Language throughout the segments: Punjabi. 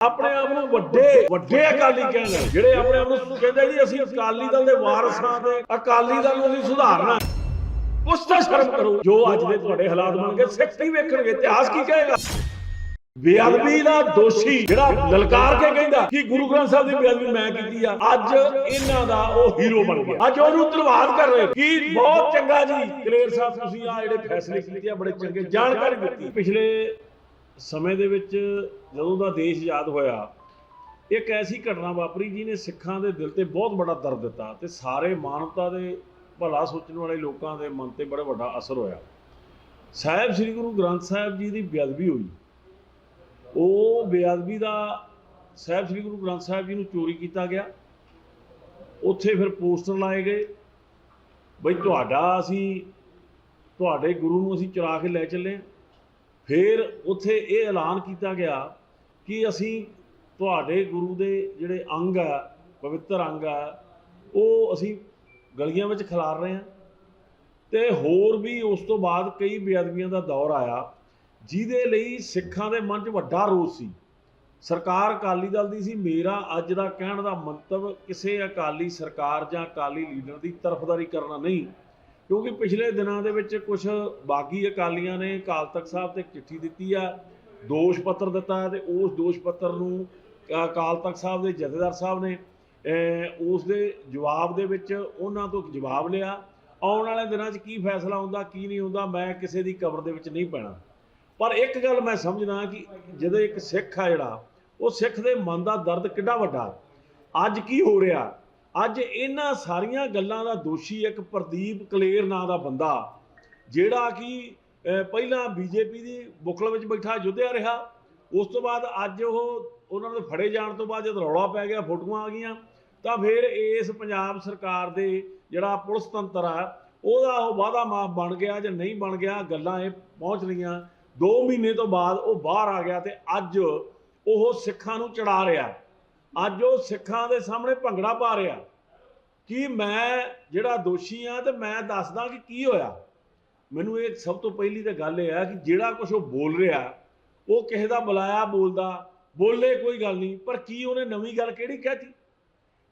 ਆਪਣੇ ਆਪ ਨੂੰ ਵੱਡੇ ਵੱਡੇ ਅਕਾਲੀ ਕਹਿੰਦੇ ਜਿਹੜੇ ਆਪਣੇ ਆਪ ਨੂੰ ਕਹਿੰਦੇ ਜੀ, ਅਸੀਂ ਅਕਾਲੀ ਦਲ ਦੇ ਵਾਰਸ ਹਾਂ ਤੇ ਅਕਾਲੀ ਦਲ ਨੂੰ ਅਸੀਂ ਸੁਧਾਰਨਾ ਉਸ ਤਾਂ ਸ਼ਰਮ ਕਰੋ। ਜੋ ਅੱਜ ਦੇ ਤੁਹਾਡੇ ਹਾਲਾਤ ਬਣ ਗਏ, ਸਿੱਖ ਨਹੀਂ ਵੇਖਣਗੇ। ਇਤਿਹਾਸ ਕੀ ਕਹੇਗਾ? ਬੇਅਦਬੀ ਦਾ ਦੋਸ਼ੀ ਜਿਹੜਾ ਲਲਕਾਰ ਕੇ ਕਹਿੰਦਾ ਕਿ ਗੁਰੂ ਗ੍ਰੰਥ ਸਾਹਿਬ ਦੀ ਬੇਅਦਬੀ ਮੈਂ ਕੀਤੀ ਆ, ਅੱਜ ਇਹਨਾਂ ਦਾ ਉਹ ਹੀਰੋ ਬਣ ਗਿਆ। ਅੱਜ ਉਹਨੂੰ ਧੰਨਵਾਦ ਕਰ ਰਹੇ ਕਿ ਬਹੁਤ ਚੰਗਾ ਜੀ। ਕਲੇਰ ਸਾਹਿਬ, ਤੁਸੀਂ ਆ ਜਿਹੜੇ ਫੈਸਲੇ ਕੀਤੇ ਆ, ਬੜੇ ਚੰਗੇ ਜਾਣਕਾਰੀ ਦਿੱਤੀ। ਪਿਛਲੇ ਸਮੇਂ ਦੇ ਵਿੱਚ ਜਦੋਂ ਦਾ ਦੇਸ਼ ਆਜ਼ਾਦ ਹੋਇਆ, ਇੱਕ ਐਸੀ ਘਟਨਾ ਵਾਪਰੀ ਜਿਹਨੇ ਸਿੱਖਾਂ ਦੇ ਦਿਲ ਤੇ ਬਹੁਤ ਵੱਡਾ ਦਰਦ ਦਿੱਤਾ ਤੇ ਸਾਰੇ ਮਾਨਵਤਾ ਦੇ ਭਲਾ ਸੋਚਣ ਵਾਲੇ ਲੋਕਾਂ ਦੇ ਮਨ ਤੇ ਬੜਾ ਵੱਡਾ ਅਸਰ ਹੋਇਆ। ਸਾਹਿਬ ਸ੍ਰੀ ਗੁਰੂ ਗ੍ਰੰਥ ਸਾਹਿਬ ਜੀ ਦੀ ਬੇਅਦਬੀ ਹੋਈ। ਉਹ ਬੇਅਦਬੀ ਦਾ ਸਾਹਿਬ ਸ੍ਰੀ ਗੁਰੂ ਗ੍ਰੰਥ ਸਾਹਿਬ ਜੀ ਨੂੰ ਚੋਰੀ ਕੀਤਾ ਗਿਆ। ਉੱਥੇ ਫਿਰ ਪੋਸਟਰ ਲਾਏ ਗਏ, ਬਈ ਤੁਹਾਡਾ ਅਸੀਂ, ਤੁਹਾਡੇ ਗੁਰੂ ਨੂੰ ਅਸੀਂ ਚੁਰਾ ਕੇ ਲੈ ਚੱਲੇ ਹਾਂ। ਫਿਰ ਉੱਥੇ ਇਹ ਐਲਾਨ ਕੀਤਾ ਗਿਆ ਕਿ ਅਸੀਂ ਤੁਹਾਡੇ ਗੁਰੂ ਦੇ ਜਿਹੜੇ ਅੰਗ ਆ, ਪਵਿੱਤਰ ਅੰਗ ਆ, ਉਹ ਅਸੀਂ ਗਲੀਆਂ ਵਿੱਚ ਖਿਲਾਰ ਰਹੇ ਹਾਂ। ਤੇ ਹੋਰ ਵੀ ਉਸ ਤੋਂ ਬਾਅਦ ਕਈ ਬੇਅਦਬੀਆਂ ਦਾ ਦੌਰ ਆਇਆ, ਜਿਹਦੇ ਲਈ ਸਿੱਖਾਂ ਦੇ ਮਨ 'ਚ ਵੱਡਾ ਰੋਸ ਸੀ। ਸਰਕਾਰ ਅਕਾਲੀ ਦਲ ਦੀ ਸੀ, ਮੇਰਾ ਅੱਜ ਦਾ ਕਹਿਣ ਦਾ ਮੰਤਵ ਕਿਸੇ ਅਕਾਲੀ ਸਰਕਾਰ ਜਾਂ ਅਕਾਲੀ ਲੀਡਰ ਦੀ ਤਰਫਦਾਰੀ ਕਰਨਾ ਨਹੀਂ। ਕਿਉਂਕਿ ਪਿਛਲੇ ਦਿਨਾਂ ਦੇ ਵਿੱਚ ਕੁਝ ਬਾਗੀ ਅਕਾਲੀਆਂ ਨੇ ਅਕਾਲ ਤਖਤ ਸਾਹਿਬ ਤੇ ਚਿੱਠੀ ਦਿੱਤੀ ਆ ਦੋਸ਼ ਪੱਤਰ ਦਿੱਤਾ ਹੈ ਤੇ ਉਸ ਦੋਸ਼ ਪੱਤਰ ਨੂੰ ਅ, ਅਕਾਲ ਤਖਤ ਸਾਹਿਬ ਦੇ ਜਥੇਦਾਰ ਸਾਹਿਬ ਨੇ ਉਸ ਦੇ ਜਵਾਬ ਦੇ ਵਿੱਚ ਉਹਨਾਂ ਤੋਂ ਜਵਾਬ ਲਿਆ। ਆਉਣ ਵਾਲੇ ਦਿਨਾਂ 'ਚ ਕੀ ਫੈਸਲਾ ਹੁੰਦਾ ਕੀ ਨਹੀਂ ਹੁੰਦਾ ਮੈਂ ਕਿਸੇ ਦੀ ਕਬਰ ਦੇ ਵਿੱਚ ਨਹੀਂ ਪੈਣਾ। ਪਰ ਇੱਕ ਗੱਲ ਮੈਂ ਸਮਝਦਾ ਕਿ ਜਦੋਂ ਇੱਕ ਸਿੱਖ ਆ ਜਿਹੜਾ ਉਹ ਸਿੱਖ ਦੇ ਮਨ ਦਾ ਦਰਦ ਕਿੱਡਾ ਵੱਡਾ। ਅੱਜ ਕੀ ਹੋ ਰਿਹਾ? ਅੱਜ ਇਹਨਾਂ ਸਾਰੀਆਂ ਗੱਲਾਂ ਦਾ ਦੋਸ਼ੀ ਇੱਕ ਪ੍ਰਦੀਪ ਕਲੇਰ ਨਾਂ ਦਾ ਬੰਦਾ ਜਿਹੜਾ ਕਿ ਅਹ, ਪਹਿਲਾਂ ਬੀਜੇਪੀ ਦੀ ਬੁਕਲ ਵਿੱਚ ਬੈਠਾ ਯੁੱਧਿਆ ਰਿਹਾ ਉਸ ਤੋਂ ਬਾਅਦ ਅੱਜ ਉਹ ਉਹਨਾਂ ਦੇ ਫੜੇ ਜਾਣ ਤੋਂ ਬਾਅਦ ਜਦ ਰੌਲਾ ਪੈ ਗਿਆ ਫੋਟੋਆਂ ਆ ਗਈਆਂ ਤਾਂ ਫਿਰ ਇਸ ਪੰਜਾਬ ਸਰਕਾਰ ਦੇ ਜਿਹੜਾ ਪੁਲਿਸ ਤੰਤਰ ਆ ਉਹਦਾ ਉਹ ਵਾਅਦਾ ਮਾਫ ਬਣ ਗਿਆ ਜਾਂ ਨਹੀਂ ਬਣ ਗਿਆ ਗੱਲਾਂ ਇਹ ਪਹੁੰਚ ਰਹੀਆਂ। 2 ਮਹੀਨੇ ਤੋਂ ਬਾਅਦ ਉਹ ਬਾਹਰ ਆ ਗਿਆ ਤੇ ਅੱਜ ਉਹ ਸਿੱਖਾਂ ਨੂੰ ਚੜਾ ਰਿਹਾ। ਅੱਜ ਉਹ ਸਿੱਖਾਂ ਦੇ ਸਾਹਮਣੇ ਭੰਗੜਾ ਪਾ ਰਿਹਾ। ਕਿ ਮੈਂ ਜਿਹੜਾ ਦੋਸ਼ੀ ਆ ਤੇ ਮੈਂ ਦੱਸਦਾ ਕਿ ਕੀ ਹੋਇਆ। ਮੈਨੂੰ ਇਹ ਸਭ ਤੋਂ ਪਹਿਲੀ ਤਾਂ ਗੱਲ ਇਹ ਆ ਕਿ ਜਿਹੜਾ ਕੁਝ ਉਹ ਬੋਲ ਰਿਹਾ, ਉਹ ਕਿਸੇ ਦਾ ਬੁਲਾਇਆ ਬੋਲਦਾ, ਬੋਲੇ ਕੋਈ ਗੱਲ ਨਹੀਂ, ਪਰ ਕੀ ਉਹਨੇ ਨਵੀਂ ਗੱਲ ਕਿਹੜੀ ਕਹਿਤੀ?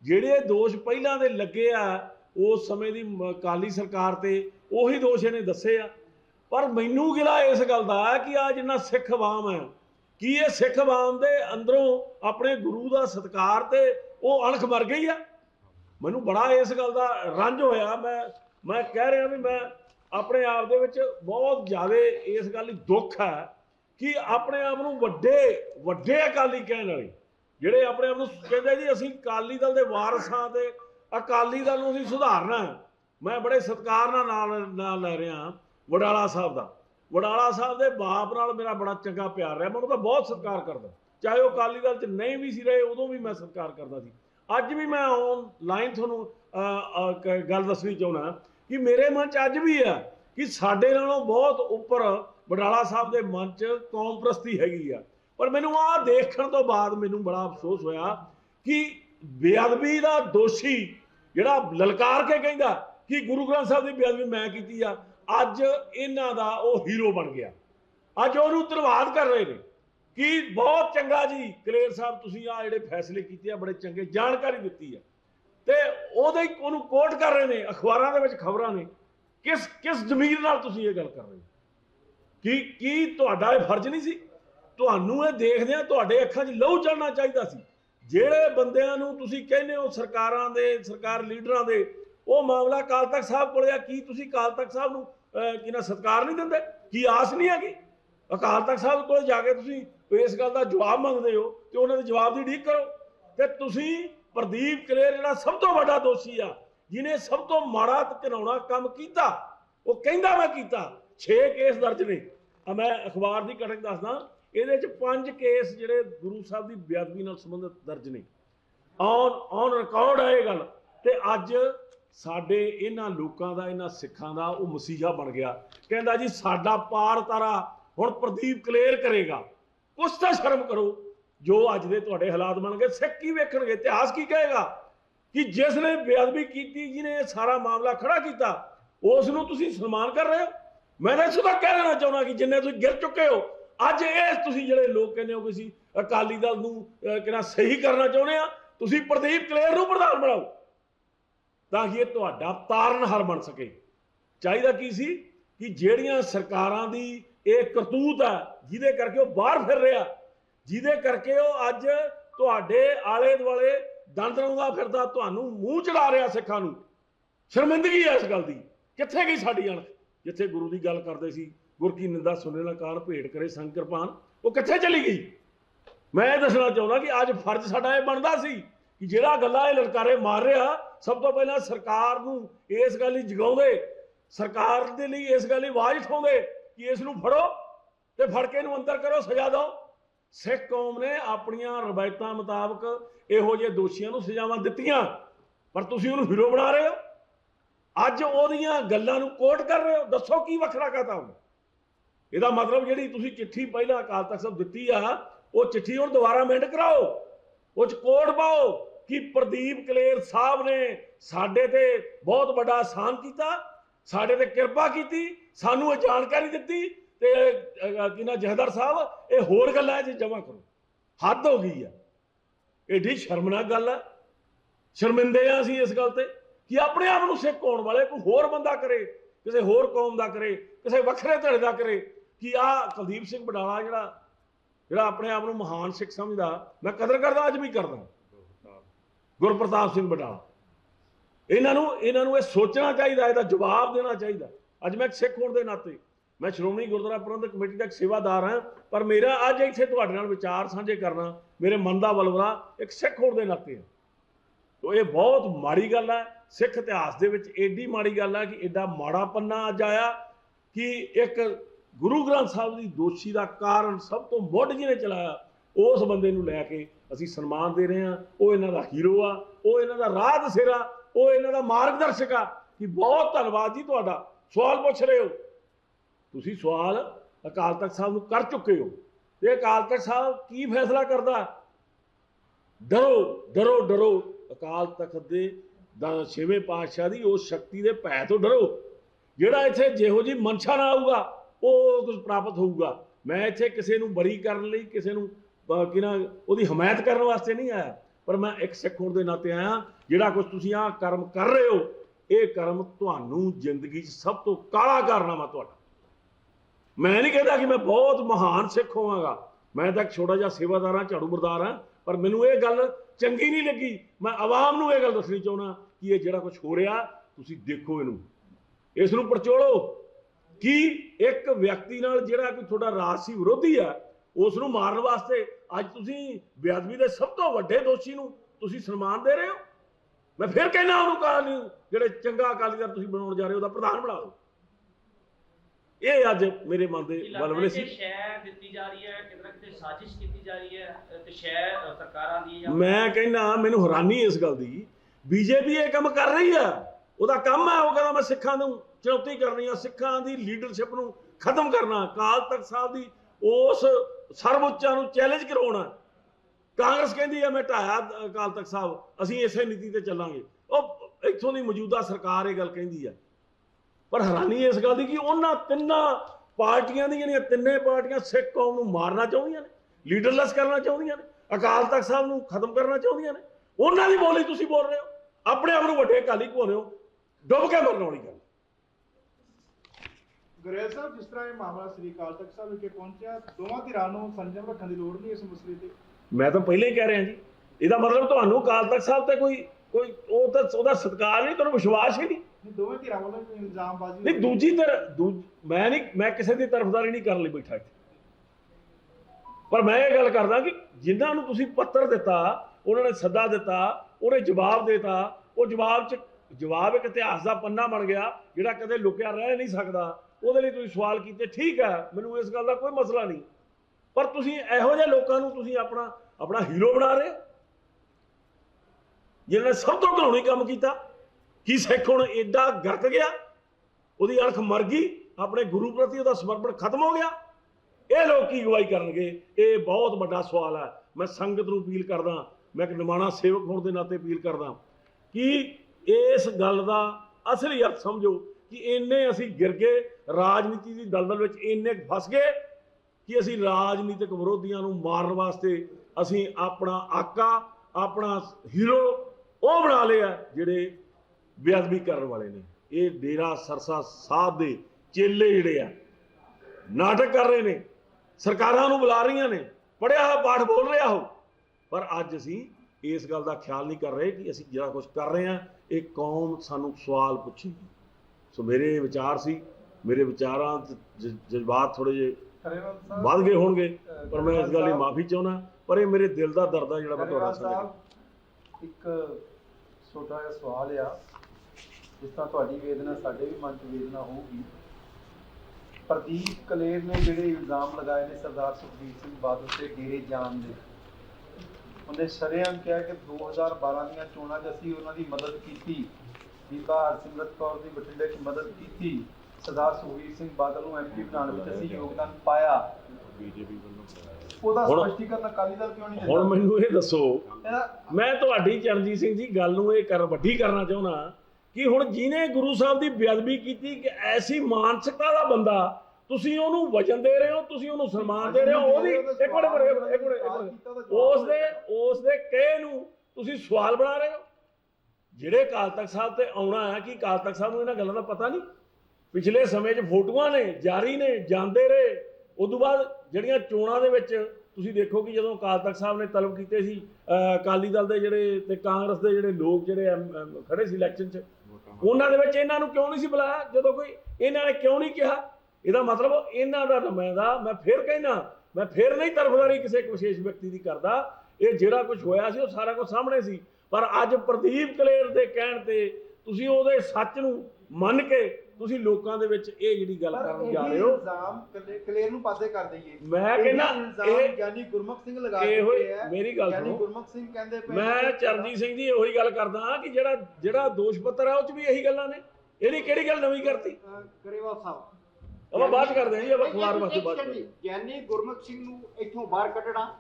ਜਿਹੜੇ ਦੋਸ਼ ਪਹਿਲਾਂ ਦੇ ਲੱਗੇ ਆ, ਉਸ ਸਮੇਂ ਦੀ ਮ- ਅਕਾਲੀ ਸਰਕਾਰ ਤੇ ਉਹੀ ਦੋਸ਼ ਇਹਨੇ ਦੱਸੇ ਆ। ਪਰ ਮੈਨੂੰ ਗਿਲਾ ਇਸ ਗੱਲ ਦਾ ਕਿ ਆ ਜਿੰਨਾ ਸਿੱਖ ਆਵਾਮ ਹੈ, ਕੀ ਇਹ ਸਿੱਖ ਆਵਾਮ ਦੇ ਅੰਦਰੋਂ ਆਪਣੇ ਗੁਰੂ ਦਾ ਸਤਿਕਾਰ ਤੇ ਉਹ ਅਣਖ ਮਰ ਗਈ ਆ? ਮੈਨੂੰ ਬੜਾ ਇਸ ਗੱਲ ਦਾ ਰੰਜ ਹੋਇਆ, ਮੈਂ ਮੈਂ ਕਹਿ ਰਿਹਾ ਵੀ ਮੈਂ ਆਪਣੇ ਆਪ ਦੇ ਵਿੱਚ ਬਹੁਤ ਜ਼ਿਆਦਾ ਇਸ ਗੱਲ ਦੀ ਦੁੱਖ ਹੈ ਕਿ ਆਪਣੇ ਆਪ ਨੂੰ ਵੱਡੇ ਵੱਡੇ ਅਕਾਲੀ ਕਹਿਣ ਵਾਲੇ, ਜਿਹੜੇ ਆਪਣੇ ਆਪ ਨੂੰ ਕਹਿੰਦੇ ਜੀ ਅਸੀਂ ਅਕਾਲੀ ਦਲ ਦੇ ਵਾਰਸ ਹਾਂ ਤੇ ਅਕਾਲੀ ਦਲ ਨੂੰ ਅਸੀਂ ਸੁਧਾਰਨਾ ਹੈ। ਮੈਂ ਬੜੇ ਸਤਿਕਾਰ ਨਾਲ ਨਾਲ ਨਾਲ ਲੈ ਰਿਹਾ ਵਡਾਲਾ ਸਾਹਿਬ ਦਾ। ਵਡਾਲਾ ਸਾਹਿਬ ਦੇ ਬਾਪ ਨਾਲ ਮੇਰਾ ਬੜਾ ਚੰਗਾ ਪਿਆਰ ਰਿਹਾ, ਮੈਂ ਉਹਦਾ ਬਹੁਤ ਸਤਿਕਾਰ ਕਰਦਾ। ਚਾਹੇ ਉਹ ਅਕਾਲੀ ਦਲ 'ਚ ਨਹੀਂ ਵੀ ਸੀ ਰਹੇ, ਉਦੋਂ ਵੀ ਮੈਂ ਸਤਿਕਾਰ ਕਰਦਾ ਸੀ। ਅੱਜ ਵੀ ਮੈਂ ਆਨਲਾਈਨ ਤੁਹਾਨੂੰ ਗੱਲ ਦੱਸਣੀ ਚਾਹੁੰਦਾ ਕਿ ਮੇਰੇ ਮਨ 'ਚ ਅੱਜ ਵੀ ਆ ਕਿ ਸਾਡੇ ਨਾਲੋਂ ਬਹੁਤ ਉੱਪਰ ਵਡਾਲਾ ਸਾਹਿਬ ਦੇ ਮਨ 'ਚ ਕੌਮ ਪ੍ਰਸਤੀ ਹੈਗੀ ਆ। ਪਰ ਮੈਨੂੰ ਆਹ ਦੇਖਣ ਤੋਂ ਬਾਅਦ ਮੈਨੂੰ ਬੜਾ ਅਫਸੋਸ ਹੋਇਆ ਕਿ ਬੇਅਦਬੀ ਦਾ ਦੋਸ਼ੀ ਜਿਹੜਾ ਲਲਕਾਰ ਕੇ ਕਹਿੰਦਾ ਕਿ ਗੁਰੂ ਗ੍ਰੰਥ ਸਾਹਿਬ ਦੀ ਬੇਅਦਬੀ ਮੈਂ ਕੀਤੀ ਆ, ਅੱਜ ਇਹਨਾਂ ਦਾ ਉਹ ਹੀਰੋ ਬਣ ਗਿਆ। ਅੱਜ ਉਹਨੂੰ ਧੰਨਵਾਦ ਕਰ ਰਹੇ ਨੇ। ਕਿ ਬਹੁਤ ਚੰਗਾ ਜੀ ਕਲੇਰ ਸਾਹਿਬ ਤੁਸੀਂ ਆ ਜਿਹੜੇ ਫੈਸਲੇ ਕੀਤੇ ਆ ਬੜੇ ਚੰਗੇ ਜਾਣਕਾਰੀ ਦਿੱਤੀ ਆ। ਤੇ ਉਹਦੇ ਹੀ ਉਹਨੂੰ ਕੋਟ ਕਰ ਰਹੇ ਨੇ ਅਖਬਾਰਾਂ ਦੇ ਵਿੱਚ ਖਬਰਾਂ ਨੇ। ਕਿਸ ਕਿਸ ਜ਼ਮੀਰ ਨਾਲ ਤੁਸੀਂ ਇਹ ਗੱਲ ਕਰ ਰਹੇ ਹੋ? ਕੀ ਕੀ ਤੁਹਾਡਾ ਇਹ ਫਰਜ਼ ਨਹੀਂ ਸੀ? ਤੁਹਾਨੂੰ ਇਹ ਦੇਖਦਿਆਂ ਤੁਹਾਡੇ ਅੱਖਾਂ 'ਚ ਲਹੂ ਚੜਨਾ ਚਾਹੀਦਾ ਸੀ। ਜਿਹੜੇ ਬੰਦਿਆਂ ਨੂੰ ਤੁਸੀਂ ਕਹਿੰਦੇ ਹੋ ਸਰਕਾਰਾਂ ਦੇ ਸਰਕਾਰ ਲੀਡਰਾਂ ਦੇ ਉਹ ਮਾਮਲਾ ਅਕਾਲ ਤਖਤ ਸਾਹਿਬ ਕੋਲ ਆ ਕੀ ਤੁਸੀਂ ਅਕਾਲ ਤਖਤ ਸਾਹਿਬ ਨੂੰ ਅਹ, ਕੀ ਸਤਿਕਾਰ ਨਹੀਂ ਦਿੰਦੇ? ਕੀ ਆਸ ਨਹੀਂ ਹੈਗੀ? ਅਕਾਲ ਤਖਤ ਸਾਹਿਬ ਕੋਲ ਜਾ ਕੇ ਤੁਸੀਂ ਇਸ ਗੱਲ ਦਾ ਜਵਾਬ ਮੰਗਦੇ ਹੋ ਤੇ ਉਹਨਾਂ ਦੇ ਜਵਾਬ ਦੀ ਉਡੀਕ ਕਰੋ। ਤੇ ਤੁਸੀਂ ਪ੍ਰਦੀਪ ਕਲੇਰ ਜਿਹੜਾ ਸਭ ਤੋਂ ਵੱਡਾ ਦੋਸ਼ੀ ਆ ਜਿਨੇ ਸਭ ਤੋਂ ਮਾੜਾ ਤੇ ਕੰਮ ਕੀਤਾ, ਉਹ ਕਹਿੰਦਾ ਮੈਂ ਕੀਤਾ 6 ਕੇਸ ਦਰਜ ਨੇ। ਆ ਮੈਂ ਅਖਬਾਰ ਦੀ ਕਟਿੰਗ ਦੱਸਦਾ, ਇਹਦੇ ਚ ਪੰਜ ਕੇਸ ਜਿਹੜੇ ਗੁਰੂ ਸਾਹਿਬ ਦੀ ਬੇਅਦਬੀ ਨਾਲ ਸੰਬੰਧਿਤ ਦਰਜ ਨੇ। ਔਨ ਔਨ ਰਿਕਾਰਡ ਹੈ ਇਹ ਗੱਲ। ਤੇ ਅੱਜ ਸਾਡੇ ਇਹਨਾਂ ਲੋਕਾਂ ਦਾ, ਇਹਨਾਂ ਸਿੱਖਾਂ ਦਾ ਉਹ ਮਸੀਹਾ ਬਣ ਗਿਆ। ਕਹਿੰਦਾ ਜੀ, ਸਾਡਾ ਪਾਰ ਤਾਰਾ ਹੁਣ ਪ੍ਰਦੀਪ ਕਲੇਰ ਕਰੇਗਾ। ਕੁਛ ਤਾਂ ਸ਼ਰਮ ਕਰੋ। ਜੋ ਅੱਜ ਦੇ ਤੁਹਾਡੇ ਹਾਲਾਤ ਬਣ ਗਏ ਸਿੱਖ ਕੀ ਵੇਖਣਗੇ? ਇਤਿਹਾਸ ਕੀ ਕਹੇਗਾ? ਕਿ ਜਿਸ ਨੇ ਬੇਅਦਬੀ ਕੀਤੀ ਜਿਹਨੇ ਇਹ ਸਾਰਾ ਮਾਮਲਾ ਖੜਾ ਕੀਤਾ ਉਸ ਨੂੰ ਤੁਸੀਂ ਸਨਮਾਨ ਕਰ ਰਹੇ ਹੋ? ਮੈਂ ਤਾਂ ਇਸ ਕਹਿ ਦੇਣਾ ਚਾਹੁੰਦਾ ਕਿ ਜਿੰਨੇ ਤੁਸੀਂ ਗਿਰ ਚੁੱਕੇ ਹੋ ਅੱਜ ਇਹ ਤੁਸੀਂ ਜਿਹੜੇ ਲੋਕ ਕਹਿੰਦੇ ਹੋ ਕਿ ਅਸੀਂ ਅਕਾਲੀ ਦਲ ਨੂੰ ਅਹ, ਕਿਹੜਾ ਸਹੀ ਕਰਨਾ ਚਾਹੁੰਦੇ ਆ ਤੁਸੀਂ ਪ੍ਰਦੀਪ ਕਲੇਰ ਨੂੰ ਪ੍ਰਧਾਨ ਬਣਾਓ ਤਾਂ ਕਿ ਇਹ ਤੁਹਾਡਾ ਤਾਰਨਹਾਰ ਬਣ ਸਕੇ। ਚਾਹੀਦਾ ਕੀ ਸੀ? ਕਿ ਜਿਹੜੀਆਂ ਸਰਕਾਰਾਂ ਦੀ ਇਹ ਕਰਤੂਤ ਆ, ਜਿਹਦੇ ਕਰਕੇ ਉਹ ਬਾਹਰ ਫਿਰ ਰਿਹਾ। ਜਿਹਦੇ ਕਰਕੇ ਉਹ ਅੱਜ ਤੁਹਾਡੇ ਆਲੇ ਦੁਆਲੇ ਦੰਦ ਰੰਗਾ ਫਿਰਦਾ, ਤੁਹਾਨੂੰ ਮੂੰਹ ਚੜਾ ਰਿਹਾ ਸਿੱਖਾਂ ਨੂੰ। ਸ਼ਰਮਿੰਦਗੀ ਹੈ ਇਸ ਗੱਲ ਦੀ। ਕਿੱਥੇ ਗਈ ਸਾਡੀ ਅਣਖ? ਜਿੱਥੇ ਗੁਰੂ ਦੀ ਗੱਲ ਕਰਦੇ ਸੀ, ਗੁਰ ਕੀ ਨਿੰਦਾ ਸੁਣੇ ਨਾ ਕਾਰ, ਭੇਟ ਕਰੇ ਸੰਗ ਕਿਰਪਾਨ। ਉਹ ਕਿੱਥੇ ਚਲੀ ਗਈ? ਮੈਂ ਇਹ ਦੱਸਣਾ ਚਾਹੁੰਦਾ ਕਿ ਅੱਜ ਫਰਜ਼ ਸਾਡਾ ਇਹ ਬਣਦਾ ਸੀ ਕਿ ਜਿਹੜਾ ਗੱਲਾਂ ਇਹ ਲਲਕਾਰੇ ਮਾਰ ਰਿਹਾ, ਸਭ ਤੋਂ ਪਹਿਲਾਂ ਸਰਕਾਰ ਨੂੰ ਇਸ ਗੱਲ ਲਈ ਜਗਾਉਂਦੇ, ਸਰਕਾਰ ਦੇ ਲਈ ਇਸ ਗੱਲ ਲਈ ਆਵਾਜ਼ ਉਠਾਉਂਦੇ ਕਿ ਇਸ ਨੂੰ ਫੜੋ ਤੇ ਫੜ ਕੇ ਇਹਨੂੰ ਅੰਦਰ ਕਰੋ, ਸਜ਼ਾ ਦਿਓ। ਸਿੱਖ ਕੌਮ ਨੇ ਆਪਣੀਆਂ ਰਵਾਇਤਾਂ ਮੁਤਾਬਕ ਇਹੋ ਜਿਹੇ ਦੋਸ਼ੀਆਂ ਨੂੰ ਸਜ਼ਾਵਾਂ ਦਿੱਤੀਆਂ। ਪਰ ਤੁਸੀਂ ਉਹਨੂੰ ਹੀਰੋ ਬਣਾ ਰਹੇ ਹੋ। ਅੱਜ ਉਹਦੀਆਂ ਗੱਲਾਂ ਨੂੰ ਕੋਟ ਕਰ ਰਹੇ ਹੋ। ਦੱਸੋ ਕੀ ਵੱਖਰਾ ਕਹਤਾ ਉਹਨੇ? ਇਹਦਾ ਮਤਲਬ ਜਿਹੜੀ ਤੁਸੀਂ ਚਿੱਠੀ ਪਹਿਲਾਂ ਅਕਾਲ ਤਖਤ ਸਾਹਿਬ ਦਿੱਤੀ ਆ, ਉਹ ਚਿੱਠੀ ਹੁਣ ਦੁਬਾਰਾ ਅਮੈਂਡ ਕਰਾਓ। ਉਹ ਚ ਕੋਟ ਪਾਓ ਕਿ ਪ੍ਰਦੀਪ ਕਲੇਰ ਸਾਹਿਬ ਨੇ ਸਾਡੇ ਤੇ ਬਹੁਤ ਵੱਡਾ ਆਸਾਨ ਕੀਤਾ। ਸਾਡੇ ਤੇ ਕਿਰਪਾ ਕੀਤੀ ਸਾਨੂੰ ਇਹ ਜਾਣਕਾਰੀ ਦਿੱਤੀ ਤੇ ਅਹ, ਜਹਦਰ ਸਾਹਿਬ ਇਹ ਹੋਰ ਗੱਲਾਂ ਜੇ ਜਮ੍ਹਾਂ ਕਰੋ। ਹੱਦ ਹੋ ਗਈ ਆ। ਏਡੀ ਸ਼ਰਮਨਾਕ ਗੱਲ ਆ। ਸ਼ਰਮਿੰਦੇ ਆ ਅਸੀਂ ਇਸ ਗੱਲ ਤੇ ਕਿ ਆਪਣੇ ਆਪ ਨੂੰ ਸਿੱਖ ਹੋਣ ਵਾਲੇ ਕੋਈ ਹੋਰ ਬੰਦਾ ਕਰੇ ਕਿਸੇ ਹੋਰ ਕੌਮ ਦਾ ਕਰੇ ਕਿਸੇ ਵੱਖਰੇ ਧੜੇ ਦਾ ਕਰੇ। ਕਿ ਆ ਕੁਲਦੀਪ ਸਿੰਘ ਬਡਾਲਾ ਜਿਹੜਾ ਜਿਹੜਾ ਆਪਣੇ ਆਪ ਨੂੰ ਮਹਾਨ ਸਿੱਖ ਸਮਝਦਾ ਮੈਂ ਕਦਰ ਕਰਦਾ ਅੱਜ ਵੀ ਕਰਦਾ। ਗੁਰਪ੍ਰਤਾਪ ਸਿੰਘ ਬਡਾਲਾ। ਇਹਨਾਂ ਨੂੰ ਇਹਨਾਂ ਨੂੰ ਇਹ ਸੋਚਣਾ ਚਾਹੀਦਾ, ਇਹਦਾ ਜਵਾਬ ਦੇਣਾ ਚਾਹੀਦਾ। ਅੱਜ ਮੈਂ ਇੱਕ ਸਿੱਖ ਹੋਣ ਦੇ ਨਾਤੇ, ਮੈਂ ਸ਼੍ਰੋਮਣੀ ਗੁਰਦੁਆਰਾ ਪ੍ਰਬੰਧਕ ਕਮੇਟੀ ਦਾ ਇੱਕ ਸੇਵਾਦਾਰ ਹਾਂ, ਪਰ ਮੇਰਾ ਅੱਜ ਇੱਥੇ ਤੁਹਾਡੇ ਨਾਲ ਵਿਚਾਰ ਸਾਂਝੇ ਕਰਨਾ, ਮੇਰੇ ਮਨ ਦਾ ਬਲਵਰਾ ਇੱਕ ਸਿੱਖ ਹੋਣ ਦੇ ਨਾਤੇ ਹੈ। ਤੋ ਇਹ ਬਹੁਤ ਮਾੜੀ ਗੱਲ ਹੈ, ਸਿੱਖ ਇਤਿਹਾਸ ਦੇ ਵਿੱਚ ਏਡੀ ਮਾੜੀ ਗੱਲ ਹੈ ਕਿ ਐਡਾ ਮਾੜਾ ਪੰਨਾ ਅੱਜ ਆਇਆ ਕਿ ਇੱਕ ਗੁਰੂ ਗ੍ਰੰਥ ਸਾਹਿਬ ਦੀ ਦੋਸ਼ੀ ਦਾ ਕਾਰਨ ਸਭ ਤੋਂ ਮੁੱਢ ਜਿਹਨੇ ਚਲਾਇਆ, ਉਸ ਬੰਦੇ ਨੂੰ ਲੈ ਕੇ ਅਸੀਂ ਸਨਮਾਨ ਦੇ ਰਹੇ ਹਾਂ। ਉਹ ਇਹਨਾਂ ਦਾ ਹੀਰੋ ਆ, ਉਹ ਇਹਨਾਂ ਦਾ ਰਾਹ ਦਸੇਰਾ ਉਹ ਇਹਨਾਂ ਦਾ ਮਾਰਗਦਰਸ਼ਕ ਆ ਕਿ ਬਹੁਤ ਧੰਨਵਾਦ ਜੀ ਤੁਹਾਡਾ। ਸਵਾਲ ਪੁੱਛ ਰਹੇ ਹੋ। ਤੁਸੀਂ ਸਵਾਲ ਅਕਾਲ ਤਖਤ ਸਾਹਿਬ ਨੂੰ ਕਰ ਚੁੱਕੇ ਹੋ। ਤੇ ਅਕਾਲ ਤਖਤ ਸਾਹਿਬ ਕੀ ਫੈਸਲਾ ਕਰਦਾ? ਡਰੋ ਡਰੋ ਡਰੋ। ਅਕਾਲ ਤਖਤ ਦੇ ਦਾ ਛੇਵੇਂ ਪਾਤਸ਼ਾਹ ਦੀ ਉਸ ਸ਼ਕਤੀ ਦੇ ਭੈ ਤੋਂ ਡਰੋ। ਜਿਹੜਾ ਇੱਥੇ ਜਿਹੋ ਜੀ ਮਨਸ਼ਾ ਨਾ ਆਊਗਾ ਉਹ ਕੁਝ ਪ੍ਰਾਪਤ ਹੋਊਗਾ। ਮੈਂ ਇੱਥੇ ਕਿਸੇ ਨੂੰ ਬਰੀ ਕਰਨ ਲਈ ਕਿਸੇ ਨੂੰ ਅਹ, ਉਹਦੀ ਹਮਾਇਤ ਕਰਨ ਵਾਸਤੇ ਨਹੀਂ ਆਇਆ। ਪਰ ਮੈਂ ਇੱਕ ਸਿੱਖ ਹੋਣ ਦੇ ਨਾਤੇ ਆਇਆ, ਜਿਹੜਾ ਕੁਝ ਤੁਸੀਂ ਆਹ ਕਰਮ ਕਰ ਰਹੇ ਹੋ, ਇਹ ਕਰਮ ਤੁਹਾਨੂੰ ਜ਼ਿੰਦਗੀ 'ਚ ਸਭ ਤੋਂ ਕਾਲਾ ਕਾਰਨਾਮਾ ਤੁਹਾਡਾ। ਮੈਂ ਨਹੀਂ ਕਹਿੰਦਾ ਕਿ ਮੈਂ ਬਹੁਤ ਮਹਾਨ ਸਿੱਖ ਹੋਵਾਂਗਾ। ਮੈਂ ਤਾਂ ਇੱਕ ਛੋਟਾ ਜਿਹਾ ਸੇਵਾਦਾਰ ਹਾਂ, ਝਾੜੂ ਬਰਦਾਰ ਹਾਂ, ਪਰ ਮੈਨੂੰ ਇਹ ਗੱਲ ਚੰਗੀ ਨਹੀਂ ਲੱਗੀ। ਮੈਂ ਆਵਾਮ ਨੂੰ ਇਹ ਗੱਲ ਦੱਸਣੀ ਚਾਹੁੰਦਾ ਕਿ ਇਹ ਜਿਹੜਾ ਕੁਝ ਹੋ ਰਿਹਾ, ਤੁਸੀਂ ਦੇਖੋ ਇਹਨੂੰ। ਇਸ ਨੂੰ ਪਰਚੋਲੋ ਕਿ ਇੱਕ ਵਿਅਕਤੀ ਨਾਲ ਜਿਹੜਾ ਕੋਈ ਤੁਹਾਡਾ ਰਾਜਸੀ ਵਿਰੋਧੀ ਆ ਉਸ ਨੂੰ ਮਾਰਨ ਵਾਸਤੇ ਅੱਜ ਤੁਸੀਂ ਬੇਅਦਬੀ ਦੇ ਸਭ ਤੋਂ ਵੱਡੇ ਦੋਸ਼ੀ ਨੂੰ ਤੁਸੀਂ ਸਨਮਾਨ ਦੇ ਰਹੇ ਹੋ। ਮੈਂ ਫਿਰ ਕਹਿਣਾ ਉਹਨੂੰ ਕਾਲੀ ਜਿਹੜੇ ਚੰਗਾ ਅਕਾਲੀ ਦਲ ਤੁਸੀਂ ਬਣਾਉਣ ਜਾ ਰਹੇ ਹੋ ਉਹਦਾ ਪ੍ਰਧਾਨ ਬਣਾ ਦਿਓ। ਇਹ ਅੱਜ ਮੇਰੇ ਮਨ ਦੇ ਬਲਵਲੇ ਸੀ ਕਿ ਸ਼ੈ। ਦਿੱਤੀ ਜਾ ਰਹੀ ਹੈ ਕਿਤੇ ਨਾ ਕਿਤੇ ਸਾਜ਼ਿਸ਼ ਕੀਤੀ ਜਾ ਰਹੀ ਹੈ ਅ, ਤੇ ਸ਼ੈ ਅ, ਸਰਕਾਰਾਂ ਦੀ ਜਾਂ ਮੈਂ ਕਹਿੰਦਾ ਮੈਨੂੰ ਹੈਰਾਨੀ ਇਸ ਗੱਲ ਦੀ। ਬੀਜੇਪੀ ਇਹ ਕੰਮ ਕਰ ਰਹੀ ਆ ਉਹਦਾ ਕੰਮ ਹੈ ਉਹ ਕਹਿੰਦਾ ਮੈਂ ਸਿੱਖਾਂ ਨੂੰ ਚੁਣੌਤੀ ਕਰਨੀ ਆ ਸਿੱਖਾਂ ਦੀ ਲੀਡਰਸ਼ਿਪ ਨੂੰ ਖਤਮ ਕਰਨਾ। ਕਾਲ ਤਖਤ ਸਾਹਿਬ ਦੀ ਉਸ ਸਰਵਉੱਚਾਂ ਨੂੰ ਚੈਲੰਜ ਕਰਾਉਣਾ ਕਾਂਗਰਸ ਕਹਿੰਦੀ ਹੈ, ਮੈਂ ਢਾਇਆ ਅਕਾਲ ਤਖਤ ਸਾਹਿਬ, ਅਸੀਂ ਇਸੇ ਨੀਤੀ ਤੇ ਚੱਲਾਂਗੇ। ਉਹ ਇੱਥੋਂ ਦੀ ਮੌਜੂਦਾ ਸਰਕਾਰ ਇਹ ਗੱਲ ਕਹਿੰਦੀ ਹੈ। ਪਰ ਹੈਰਾਨੀ ਇਸ ਗੱਲ ਦੀ ਕਿ ਉਹਨਾਂ ਤਿੰਨਾਂ ਪਾਰਟੀਆਂ ਦੀਆਂ, ਜਿਹੜੀਆਂ ਤਿੰਨੇ ਪਾਰਟੀਆਂ ਸਿੱਖ ਕੌਮ ਨੂੰ ਮਾਰਨਾ ਚਾਹੁੰਦੀਆਂ ਨੇ ਲੀਡਰਲੈਸ ਕਰਨਾ ਚਾਹੁੰਦੀਆਂ ਨੇ, ਅਕਾਲ ਤਖਤ ਸਾਹਿਬ ਨੂੰ ਖਤਮ ਕਰਨਾ ਚਾਹੁੰਦੀਆਂ ਨੇ, ਉਹਨਾਂ ਦੀ ਬੋਲੀ ਤੁਸੀਂ ਬੋਲ ਰਹੇ ਹੋ। ਆਪਣੇ ਆਪ ਨੂੰ ਵੱਡੇ ਅਕਾਲੀ ਘੋਨੇ ਹੋ। ਡੁੱਬ ਕੇ ਮਰਨ ਵਾਲੀ ਗੱਲ। ਗੁਰੇਲ ਸਾਹਿਬ ਜਿਸ ਤਰ੍ਹਾਂ ਇਹ ਮਾਮਲਾ ਸ੍ਰੀ ਅਕਾਲ ਤਖਤ ਸਾਹਿਬ ਵਿਖੇ ਪਹੁੰਚਿਆ ਦੋਵਾਂ ਧਿਰਾਂ ਨੂੰ ਸੰਜਮ ਰੱਖਣ ਦੀ ਲੋੜ ਨਹੀਂ ਇਸ ਮਸਲੇ ਤੇ। ਮੈਂ ਤਾਂ ਪਹਿਲਾਂ ਹੀ ਕਹਿ ਰਿਹਾ ਜੀ ਇਹਦਾ ਮਤਲਬ ਤੁਹਾਨੂੰ ਅਕਾਲ ਤਖਤ ਸਾਹਿਬ ਤੇ ਕੋਈ ਕੋਈ ਉਹ ਤਾਂ ਉਹਦਾ ਸਤਿਕਾਰ ਨਹੀਂ ਤੁਹਾਨੂੰ ਵਿਸ਼ਵਾਸ ਹੀ ਨਹੀਂ? ਨਹੀਂ ਦੋਵੇਂ ਧਿਰਾਂ ਵੱਲੋਂ ਇਲਜ਼ਾਮਬਾਜ਼ੀ ਨਹੀਂ ਦੂਜੀ ਧਿਰ ਮੈਂ ਨਹੀਂ ਮੈਂ ਕਿਸੇ ਦੀ ਤਰਫਦਾਰੀ ਨਹੀਂ ਕਰਨ ਲਈ ਬੈਠਾ ਇੱਥੇ। ਪਰ ਮੈਂ ਇਹ ਗੱਲ ਕਰਦਾ ਕਿ ਜਿਨ੍ਹਾਂ ਨੂੰ ਤੁਸੀਂ ਪੱਤਰ ਦਿੱਤਾ ਉਹਨਾਂ ਨੇ ਸੱਦਾ ਦਿੱਤਾ ਉਹਨੇ ਜਵਾਬ ਦਿੱਤਾ ਉਹ ਜਵਾਬ ਚ ਜਵਾਬ ਇੱਕ ਇਤਿਹਾਸ ਦਾ ਪੰਨਾ ਬਣ ਗਿਆ ਜਿਹੜਾ ਕਦੇ ਲੁਕਿਆ ਰਹਿ ਨਹੀਂ ਸਕਦਾ। ਉਹਦੇ ਲਈ ਤੁਸੀਂ ਸਵਾਲ ਕੀਤੇ, ਠੀਕ ਹੈ, ਮੈਨੂੰ ਇਸ ਗੱਲ ਦਾ ਕੋਈ ਮਸਲਾ ਨਹੀਂ। ਪਰ ਤੁਸੀਂ ਇਹੋ ਜਿਹੇ ਲੋਕਾਂ ਨੂੰ ਤੁਸੀਂ ਆਪਣਾ ਆਪਣਾ ਹੀਰੋ ਬਣਾ ਰਹੇ ਜਿਹਨਾਂ ਨੇ ਸਭ ਤੋਂ ਘਿਨੌਣੀ ਕੰਮ ਕੀਤਾ। ਕੀ ਸਿੱਖ ਹੁਣ ਐਡਾ ਗਰਕ ਗਿਆ, ਉਹਦੀ ਅਣਖ ਮਰ ਗਈ, ਆਪਣੇ ਗੁਰੂ ਪ੍ਰਤੀ ਉਹਦਾ ਸਮਰਪਣ ਖਤਮ ਹੋ ਗਿਆ। ਇਹ ਲੋਕ ਕੀ ਗਵਾਹੀ ਕਰਨਗੇ? ਇਹ ਬਹੁਤ ਵੱਡਾ ਸਵਾਲ ਹੈ। ਮੈਂ ਸੰਗਤ ਨੂੰ ਅਪੀਲ ਕਰਦਾ, ਮੈਂ ਇੱਕ ਨਿਮਾਣਾ ਸੇਵਕ ਹੋਣ ਦੇ ਨਾਤੇ ਅਪੀਲ ਕਰਦਾ ਕਿ ਇਸ ਗੱਲ ਦਾ ਅਸਲੀ ਅਰਥ ਸਮਝੋ ਕਿ ਇੰਨੇ ਅਸੀਂ ਗਿਰ ਗਏ ਰਾਜਨੀਤੀ ਦੀ ਦਲਦਲ ਵਿੱਚ ਇੰਨੇ ਫਸ ਗਏ ਕਿ ਅਸੀਂ ਰਾਜਨੀਤਿਕ ਵਿਰੋਧੀਆਂ ਨੂੰ ਮਾਰਨ ਵਾਸਤੇ ਅਸੀਂ ਆਪਣਾ ਆਕਾ, ਆਪਣਾ ਹੀਰੋ ਉਹ ਬਣਾ ਲਿਆ ਜਿਹੜੇ ਬੇਅਦਬੀ ਕਰਨ ਵਾਲੇ ਨੇ। ਇਹ ਡੇਰਾ ਸਰਸਾ ਸਾਹਿਬ ਦੇ ਚੇਲੇ ਜਿਹੜੇ ਆ, ਨਾਟਕ ਕਰ ਰਹੇ ਨੇ, ਸਰਕਾਰਾਂ ਨੂੰ ਬੁਲਾ ਰਹੀਆਂ ਨੇ ਪੜਿਆ ਹੋਇਆ, ਪਾਠ ਬੋਲ ਰਿਹਾ ਹੋ। ਪਰ ਅੱਜ ਅਸੀਂ ਇਸ ਗੱਲ ਦਾ ਖਿਆਲ ਨਹੀਂ ਕਰ ਰਹੇ ਕਿ ਅਸੀਂ ਜਿਹੜਾ ਕੁਝ ਕਰ ਰਹੇ ਹਾਂ, ਇਹ ਕੌਮ ਸਾਨੂੰ ਸਵਾਲ ਪੁੱਛੇਗੀ। ਸੋ ਮੇਰੇ ਵਿਚਾਰ ਸੀ ਮੇਰੇ ਵਿਚਾਰਾਂ ਜ- ਜਜ਼ਬਾਤ ਥੋੜੇ ਸਾਹਿਬ। ਵੱਧ ਗਏ ਹੋਣਗੇ ਪਰ ਮੈਂ ਇਸ ਗੱਲ ਲਈ ਮਾਫੀ ਚਾਹੁੰਦਾ ਪਰ ਇਹ ਮੇਰੇ ਦਿਲ ਦਾ ਦਰਦ ਆ ਜਿਹੜਾ ਮੈਂ ਤੁਹਾਡਾ ਸਾਹਮਣੇ ਇੱਕ ਛੋਟਾ ਜਿਹਾ ਸਵਾਲ ਆ ਜਿਸ ਤਰ੍ਹਾਂ ਤੁਹਾਡੀ ਵੇਦਨਾ ਸਾਡੇ ਵੀ ਮਨ 'ਚ ਵੇਦਨਾ ਹੋਊਗੀ। ਪ੍ਰਦੀਪ ਕਲੇਰ ਨੇ ਜਿਹੜੇ ਇਲਜ਼ਾਮ ਲਗਾਏ ਨੇ ਸਰਦਾਰ ਸੁਖਬੀਰ ਸਿੰਘ ਬਾਦਲ ਤੇ ਡੇਰੇ ਜਾਣ ਦੇ। ਉਹਨੇ ਸ਼ਰੇਆਮ ਕਿਹਾ ਕਿ 2012 ਦੀਆਂ ਚੋਣਾਂ 'ਚ ਅਸੀਂ ਉਹਨਾਂ ਦੀ ਮਦਦ ਕੀਤੀ ਬੀਬਾ ਹਰਸਿਮਰਤ ਕੌਰ ਦੀ ਬਠਿੰਡੇ 'ਚ ਮਦਦ ਕੀਤੀ। ਸਰਦਾਰ ਸੁਖਬੀਰ ਸਿੰਘ ਬਾਦਲ ਨੂੰ ਐਮਪੀ ਬਣਾਉਣ ਵਿੱਚ ਅਸੀਂ ਯੋਗਦਾਨ ਪਾਇਆ। ਉਹਦਾ ਹੁਣ- ਸਪਸ਼ਟੀਕਰਨ ਅਕਾਲੀ ਦਲ ਕਿਉਂ ਨਹੀਂ ਹੁਣ ਮੈਨੂੰ ਇਹ ਦੱਸੋ ਇਹਦਾ ਮੈਂ ਤੁਹਾਡੀ ਚਰਨਜੀਤ ਸਿੰਘ ਜੀ ਗੱਲ ਨੂੰ ਇਹ ਕਰ ਵੱਡੀ ਕਰਨਾ ਚਾਹੁੰਦਾ ਕਿ ਹੁਣ ਜਿਹਨੇ ਗੁਰੂ ਸਾਹਿਬ ਦੀ ਬੇਅਦਬੀ ਕੀਤੀ ਕਿ ਐਸੀ ਮਾਨਸਿਕਤਾ ਦਾ ਬੰਦਾ ਤੁਸੀਂ ਉਹਨੂੰ ਵਚਨ ਦੇ ਰਹੇ ਹੋ ਤੁਸੀਂ ਉਹਨੂੰ ਸਨਮਾਨ ਦੇ ਰਹੇ ਹੋ ਉਹਦੀ ਇੱਕ ਮਿੰਟ ਇੱਕ ਮਿੰਟ, ਇੱਕ ਮਿੰਟ, ਇੱਕ ਮਿੰਟ, ਇੱਕ ਮਿੰਟ ਉਸ ਦੇ ਉਸ ਦੇ ਕਹੇ ਨੂੰ ਤੁਸੀਂ ਸਵਾਲ ਬਣਾ ਰਹੇ ਹੋ? ਜਿਹੜੇ ਅਕਾਲ ਤਖਤ ਸਾਹਿਬ ਤੇ ਆਉਣਾ ਹੈ ਕਿ ਅਕਾਲ ਤਖਤ ਸਾਹਿਬ ਨੂੰ ਇਹਨਾਂ ਗੱਲਾਂ ਦਾ ਪਤਾ ਨਹੀਂ? ਪਿਛਲੇ ਸਮੇਂ 'ਚ ਫੋਟੋਆਂ ਨੇ, ਜਾਰੀ ਨੇ, ਜਾਂਦੇ ਰਹੇ। ਉਸ ਤੋਂ ਬਾਅਦ ਜਿਹੜੀਆਂ ਚੋਣਾਂ ਦੇ ਵਿੱਚ ਤੁਸੀਂ ਦੇਖੋ ਕਿ ਜਦੋਂ ਅਕਾਲ ਤਖਤ ਸਾਹਿਬ ਨੇ ਤਲਬ ਕੀਤੇ ਸੀ ਅਕਾਲੀ ਦਲ ਦੇ ਜਿਹੜੇ ਤੇ ਕਾਂਗਰਸ ਦੇ ਜਿਹੜੇ ਲੋਕ ਜਿਹੜੇ ਐਮ- ਐਮ, ਖੜੇ ਸੀ ਇਲੈਕਸ਼ਨ 'ਚ, ਉਹਨਾਂ ਦੇ ਵਿੱਚ ਇਹਨਾਂ ਨੂੰ ਕਿਉਂ ਨਹੀਂ ਸੀ ਬੁਲਾਇਆ? ਜਦੋਂ ਕੋਈ ਇਹਨਾਂ ਨੇ ਕਿਉਂ ਨਹੀਂ ਕਿਹਾ? ਇਹਦਾ ਮਤਲਬ ਇਹਨਾਂ ਦਾ ਨੁਮਾਇੰਦਾ ਮੈਂ ਫਿਰ ਕਹਿਣਾ ਮੈਂ ਫਿਰ ਨਹੀਂ ਤਰਫਦਾਰੀ ਕਿਸੇ ਇੱਕ ਵਿਸ਼ੇਸ਼ ਵਿਅਕਤੀ ਦੀ ਕਰਦਾ। ਇਹ ਜਿਹੜਾ ਕੁਝ ਹੋਇਆ ਸੀ, ਉਹ ਸਾਰਾ ਕੁਝ ਸਾਹਮਣੇ ਸੀ। ਪਰ ਅੱਜ ਪ੍ਰਦੀਪ ਕਲੇਰ ਦੇ ਕਹਿਣ ਤੇ ਤੁਸੀਂ ਉਹਦੇ ਸੱਚ ਨੂੰ ਮੰਨ ਕੇ ਤੁਸੀਂ ਲੋਕਾਂ ਦੇ ਵਿੱਚ ਇਹ ਜਿਹੜੀ ਗੱਲ ਕਰਨ ਜਾ ਰਹੇ ਹੋ। ਇਲਜ਼ਾਮ ਕਲੇ- ਕਲੇਰ ਨੂੰ ਪਾਸੇ ਕਰ ਦਈਏ। ਮੈਂ ਕਹਿੰਦਾ ਇਹ ਗਿਆਨੀ ਗੁਰਮੁਖ ਸਿੰਘ ਲਗਾ ਇਹੋ ਹੀ- ਮੇਰੀ ਗੱਲ ਗਿਆਨੀ ਸੁਣੋ। ਗੁਰਮੁਖ ਸਿੰਘ ਕਹਿੰਦੇ ਪਏ ਮੈਂ ਚਰਨਜੀਤ ਸਿੰਘ ਜੀ ਉਹੀ ਗੱਲ ਕਰਦਾ ਕਿ ਜਿਹੜਾ ਜਿਹੜਾ ਦੋਸ਼ ਪੱਤਰ ਹੈ ਉਹ ਚ ਵੀ ਇਹੀ ਗੱਲਾਂ ਨੇ। ਇਹਦੀ ਕਿਹੜੀ ਗੱਲ ਨਵੀਂ ਕਰਤੀ? ਗਰੇਵਾਲ ਸਾਹਿਬ। ਆਪਾਂ ਚ ਕਰਦੇ ਹਾਂ ਜੀ ਆਪਾਂ ਇੱਕ ਵਾਸਤੇ ਕਰਦੇ ਜੀ, ਗਿਆਨੀ ਗੁਰਮੁਖ ਸਿੰਘ ਨੂੰ ਇੱਥੋਂ ਬਾਹਰ ਕੱਢਣਾ।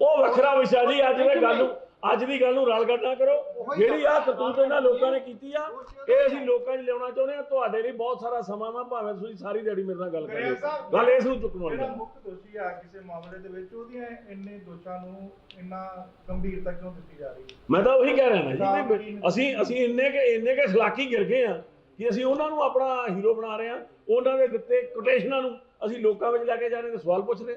ਉਹ ਵੱਖਰਾ ਵਿਸ਼ਾ ਜੀ ਅੱਜ ਦੇ ਗੱਲ ਨੂੰ ਅੱਜ ਦੀ ਗੱਲ ਨੂੰ ਰਲ ਗੱਡਾ ਕਰੋ। ਜਿਹੜੀ ਆ ਕਰਤੂਤ ਇਹਨਾਂ ਲੋਕਾਂ ਨੇ ਕੀਤੀ ਆ ਇਹ ਅਸੀਂ ਲੋਕਾਂ 'ਚ ਲਿਆਉਣਾ ਚਾਹੁੰਦੇ ਆ। ਤੁਹਾਡੇ ਲਈ ਬਹੁਤ ਸਾਰਾ ਸਮਾਂ ਵਾ ਭਾਵੇਂ ਤੁਸੀਂ ਸਾਰੀ ਦਿਹਾੜੀ ਮੇਰੇ ਨਾਲ ਗੱਲ ਕਰ ਗਰੇਵਾਲ ਲਿਓ ਸਾਹਿਬ, ਗੱਲ ਇਸ ਨੂੰ ਚੁੱਕਣ ਜਿਹੜਾ। ਮੁੱਖ ਦੋਸ਼ੀ ਆ ਕਿਸੇ ਮਾਮਲੇ ਦੇ ਵਿੱਚ ਉਹਦੀਆਂ ਇੰਨੇ ਦੋਸ਼ਾਂ ਨੂੰ ਇੰਨਾ ਗੰਭੀਰਤਾ ਕਿਉਂ ਦਿੱਤੀ ਜਾ ਰਹੀ ਹੈ? ਮੈਂ ਤਾਂ ਉਹੀ ਕਹਿ ਰਿਹਾ ਨਾ ਜੀ ਅਸੀਂ ਅਸੀਂ ਇੰਨੇ ਕੇ ਇੰਨੇ ਕੇ ਖਲਾਕੀ ਗਿਰ ਗਏ ਆ ਕਿ ਅਸੀਂ ਉਹਨਾਂ ਨੂੰ ਆਪਣਾ ਹੀਰੋ ਬਣਾ ਰਹੇ ਆ। ਉਹਨਾਂ ਦੇ ਦਿੱਤੇ ਕੋਟੇਸ਼ਨਾਂ ਨੂੰ ਅਸੀਂ ਲੋਕਾਂ ਵਿੱਚ ਲੈ ਕੇ ਜਾ ਰਹੇ ਤੇ ਸਵਾਲ ਪੁੱਛ ਰਹੇ।